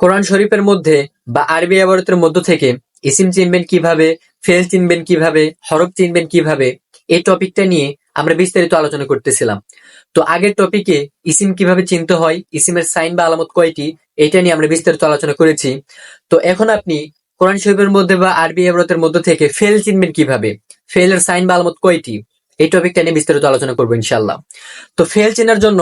কোরআন শরীফের মধ্যে বা আরবি আবরতের মধ্য থেকে ইসিম চিনবেন কীভাবে, ফেল চিনবেন কীভাবে, হরফ চিনবেন কীভাবে, এই টপিকটা নিয়ে আমরা বিস্তারিত আলোচনা করতেছিলাম। তো আগের টপিকে ইসিম কীভাবে চিনতে হয়, ইসিমের সাইন বা আলামত কয়টি, এটা নিয়ে আমরা বিস্তারিত আলোচনা করেছি। তো এখন আপনি কোরআন শরীফের মধ্যে বা আরবি আবরতের মধ্য থেকে ফেল চিনবেন কীভাবে, ফেলের সাইন বা আলামত কয়টি, এই টপিকটা নিয়ে বিস্তারিত আলোচনা করব ইনশাল্লাহ তো ফেল চেনার জন্য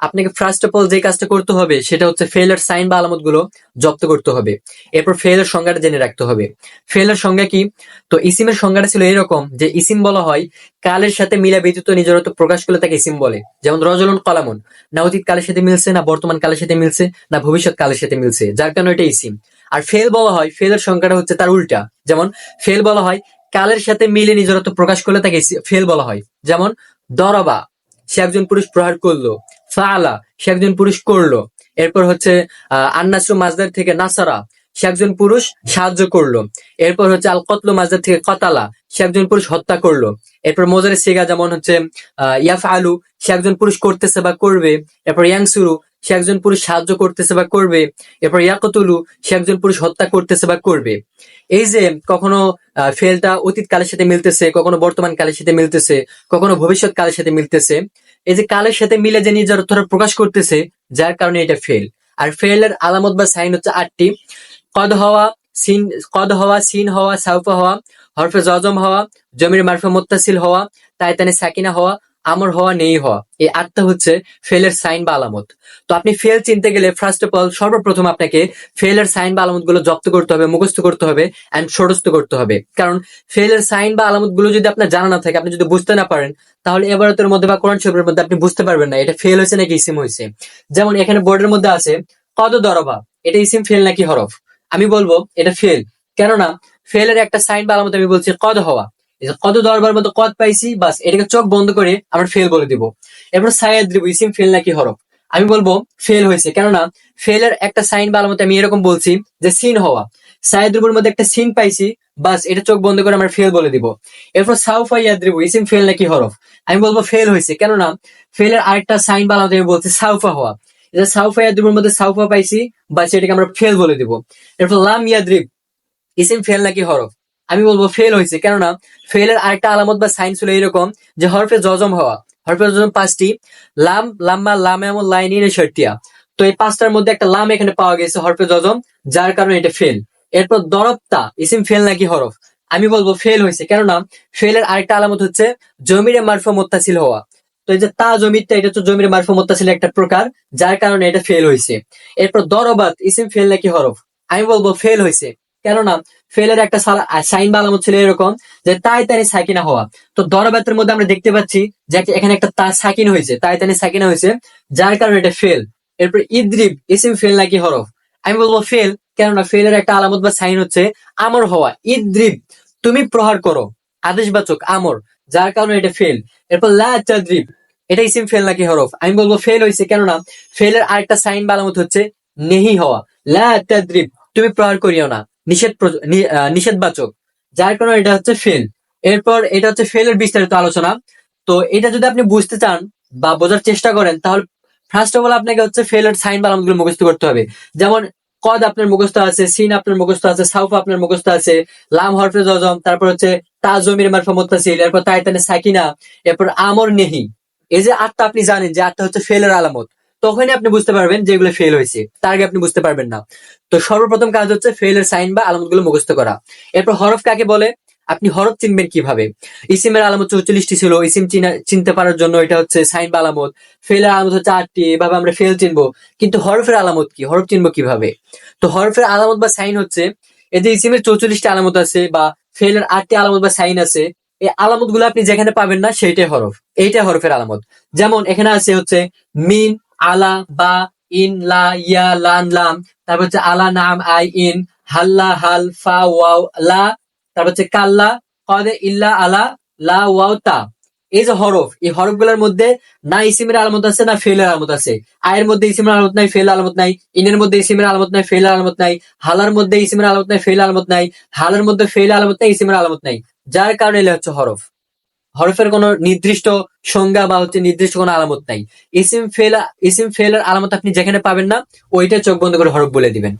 আপনাকে ফার্স্ট অফ অল যে কাজটা করতে হবে, সেটা হচ্ছে ফেলের সাইন বা আলামতগুলো জব্দ করতে হবে। এরপর ফেলের সংজ্ঞাটা জেনে রাখতে হবে। ফেলের সংজ্ঞা কি? তো ইসিমের সংজ্ঞাটা ছিল এরকম যে ইসিম বলা হয়, কালের সাথে মিলা ব্যতীত নিজরত্ব প্রকাশ করলে তাকে ইসিম বলে। যেমন রজলন কলামন না অতীত কালের সাথে মিলছে না বর্তমান কালের সাথে মিলছে না ভবিষ্যৎ কালের সাথে মিলছে, যার কারণে এটা ইসিম। আর ফেল বলা হয় ফেলের সংখ্যাটা হচ্ছে তার উল্টা। যেমন ফেল বলা হয়, কালের সাথে মিলে নিজরত্ব প্রকাশ করলে তাকে ফেল বলা হয়। যেমন দরবা, সে একজন পুরুষ প্রহার করল ফাআলা, সে একজন পুরুষ করল। এরপর হচ্ছে আন্নাসু মাজদার থেকে নাসারা, সে একজন পুরুষ সাহায্য করল। এরপর হচ্ছে আল কতলু মাজদার থেকে কতালা, সে একজন পুরুষ হত্যা করল। এরপর মোজারে সিগা যেমন হচ্ছে, আহ ইয়াফ আলু সে একজন পুরুষ করতেছে বা করবে। এরপর ইয়াংসুরু সে একজন পুরুষ সাহায্য করতেছে বা করবে। এরপর ইয়াকতুলু, সে একজন পুরুষ হত্যা করতেছে বা করবে। এই যে কখনো ফেলটা অতীত কালের সাথে মিলতেছে, কখনো বর্তমান কালের সাথে মিলতেছে, কখনো ভবিষ্যৎ কালের সাথে মিলতেছে, এই যে কালের সাথে মিলে যে নিজের অর্থটা প্রকাশ করতেছে, যার কারণে এটা ফেল। আর ফেলের আলামত বা সাইন হচ্ছে আটটি। কদ হওয়া, সিন, কদ হওয়া, সিন হওয়া, সাউফা হওয়া, হরফে জজম হওয়া, জমির মারফে মোত্তাসিল হওয়া, তাইতানে সাকিনা হওয়া আমর হওয়া, নেই হওয়া। এই আটটা হচ্ছে ফেলের সাইন বা আলামত। তো আপনি ফেল চিনতে গেলে ফার্স্ট অফ অল সর্বপ্রথম আপনাকে ফেলের সাইন বা আলামতগুলো জব্দ করতে হবে, মুখস্থ করতে হবে অ্যান্ড ষড়স্থ করতে হবে। কারণ ফেলের সাইন বা আলামতগুলো যদি আপনার জানা না থাকে, আপনি যদি বুঝতে না পারেন, তাহলে এবারতের মধ্যে বা কোরআন শরীফের মধ্যে আপনি বুঝতে পারবেন না, এটা ফেল হয়েছে নাকি ইসিম হয়েছে। যেমন এখানে বোর্ডের মধ্যে আছে, কদ দরবা, এটা ইসিম ফেল নাকি হরফ? আমি বলব, এটা ফেল কেননা ফেলের একটা সাইন বা আলামত আমি বলছি কদ হওয়া। কত দরবার মতো কদ পাইছি, বাস, এটাকে চোখ বন্ধ করে আমরা ফেল বলে দিব। এরপর সায়াদ দিব, ইসিম ফেল নাকি হরফ? আমি বলব ফেল হয়েছে। কেননা ফেলের একটা সাইন বা আমি এরকম বলছি যে, সিন হওয়া। সায়াদ্রিবুর মধ্যে একটা সিন পাইছি, বাস, এটা চোখ বন্ধ করে আমরা ফেল বলে দিব। এরপর সাউফা ইয়াদ্রিবু ইসিম ফেল নাকি হরফ? আমি বলব ফেল হয়েছে। কেননা ফেলের আরেকটা সাইন বা আমি বলছি, সাউফা হওয়া। এটা সাউফা ইয়াদ্রিবুর মধ্যে সাউফা পাইছি, বাস, এটাকে আমরা ফেল বলে দিব। এরপর লাম ইয়াদ্রিব ইসিম ফেল নাকি হরফ? আমি বলব ফেল হয়েছে। কেননা ফেলের আরেকটা আলামত বা সাইন ছিল এরকম যে হরফে জজম হওয়া। হরফে জজম পাঁচটি। লাম লাম্বা লাম এমন লাইন, ইনে শর্তিয়া তো এই পাঁচটার মধ্যে একটা লাম এখানে পাওয়া গেছে হরফে জজম, যার কারণে এটা ফেল এরপর দরবতা ইসিম ফেল নাকি হরফ? আমি বলব ফেল হয়েছে। কেননা ফেলের আরেকটা আলামত হচ্ছে জমিরে মারফা মোত্তাসিল হওয়া। তো এই যে তা জমিরটা, এটা তো জমির মারফা মোত্তাসিল একটা প্রকার, যার কারণে এটা ফেল হয়েছে। এরপর দরবাত, ইসিম ফেল নাকি হরফ? আমি বলব ফেল হয়েছে। কেননা ফেলের একটা সাইন বা আলামত ছিল এরকম যে তাই তানি সাকিনা হওয়া। তো দরবাতের মধ্যে আমরা দেখতে পাচ্ছি যে এখানে একটা তা সাকিন হয়েছে তাই তানি সাকিনা হয়েছে, যার কারণে এটা ফেল এরপর ইদ্রিব ইসিম ফেল নাকি হরফ? আমি বলব ফেল কেননা ফেলের একটা আলামত বা সাইন হচ্ছে আমর হওয়া। ইদ্রিব, তুমি প্রহার করো আদেশবাচক আমর, যার কারণে এটা ফেল এরপর লা এটা ইসিম ফেল নাকি হরফ? আমি বলব ফেল হয়েছে, কেননা ফেলের আরেকটা সাইন বা আলামত হচ্ছে নেহি হওয়া। লা তুমি প্রহার করিও না। নিষেধ নিষেধবাচক। যার কারণে এটা হচ্ছে ফেল এরপর এটা হচ্ছে ফেলের বিস্তারিত আলোচনা। তো এটা যদি আপনি বুঝতে চান বা বোঝার চেষ্টা করেন, তাহলে ফার্স্ট অফ অল আপনাকে হচ্ছে ফেলের সাইন বা আলামতগুলো মুখস্থ করতে হবে। যেমন কদ আপনার মুখস্থ আছে সিন আপনার মুখস্থ আছে সাউফ আপনার মুখস্থ আছে লাম হরফে জজম, তারপর হচ্ছে তা জমির মারফা মোত্তাসিল, এরপর তাইতানে সাকিনা, এরপর আমর নেহি। এই যে আটটা আপনি জানেন যে আটটা হচ্ছে ফেলের আলামত। তখনই আপনি বুঝতে পারবেন যে এগুলো ফেল হয়েছে। তার আগে আপনি বুঝতে পারবেন না। তো সর্বপ্রথম কাজ হচ্ছে ফেলের সাইন বা আলামতগুলো মুখস্থ করা। এরপর হরফ কাকে বলে? আপনি হরফ চিনবেন কীভাবে? ইসিমের আলামত চৌচল্লিশটি ছিল, ইসিম চিনতে পারার জন্য এটা হচ্ছে সাইন বা আলামত। ফেলের আলামত হচ্ছে আটটি, এভাবে আমরা ফেল চিনবো। কিন্তু হরফের আলামত কি? হরফ চিনবো কীভাবে? তো হরফের আলামত বা সাইন হচ্ছে, এই যে ইসিমের চৌচল্লিশটি আলামত আছে বা ফেলের আটটি আলামত বা সাইন আছে, এই আলামতগুলো আপনি যেখানে পাবেন না সেইটাই হরফ। এইটাই হরফের আলামত। যেমন এখানে আছে হচ্ছে মিন আলা, বা, ইন, লা, ইয়া, লান, লাম। তারপর হচ্ছে আলা, নাম, আই, ইন হাল্লা হাল, ফা, ওয়াও, লা। তারপর হচ্ছে কাল্লা কদে, ইল্লা, আলা, লা, ওয়াও, তা। এই যে হরফ, এই হরফগুলোর মধ্যে না ইসিমের আলামত আছে, না ফেলের আলামত আছে। আয়ের মধ্যে ইসিমের আলামত নাই ফেল আলামত নাই। ইনের মধ্যে ইসিমের আলামত নাই ফেল আলামত নাই। হালার মধ্যে ইসিমের আলামত নাই ফেল আলামত নাই। হালার মধ্যে ফেল আলামত নাই, ইসিমের আলামত নাই। যার কারণে হচ্ছে হরফ। হরফের কোনো নির্দিষ্ট সংজ্ঞা বা হচ্ছে নির্দিষ্ট কোনো আলামত নাই। এসিম ফেলা এসিম ফেলার আলামত আপনি যেখানে পাবেন না, ওইটা চোখ বন্ধ করে হরফ বলে দিবেন।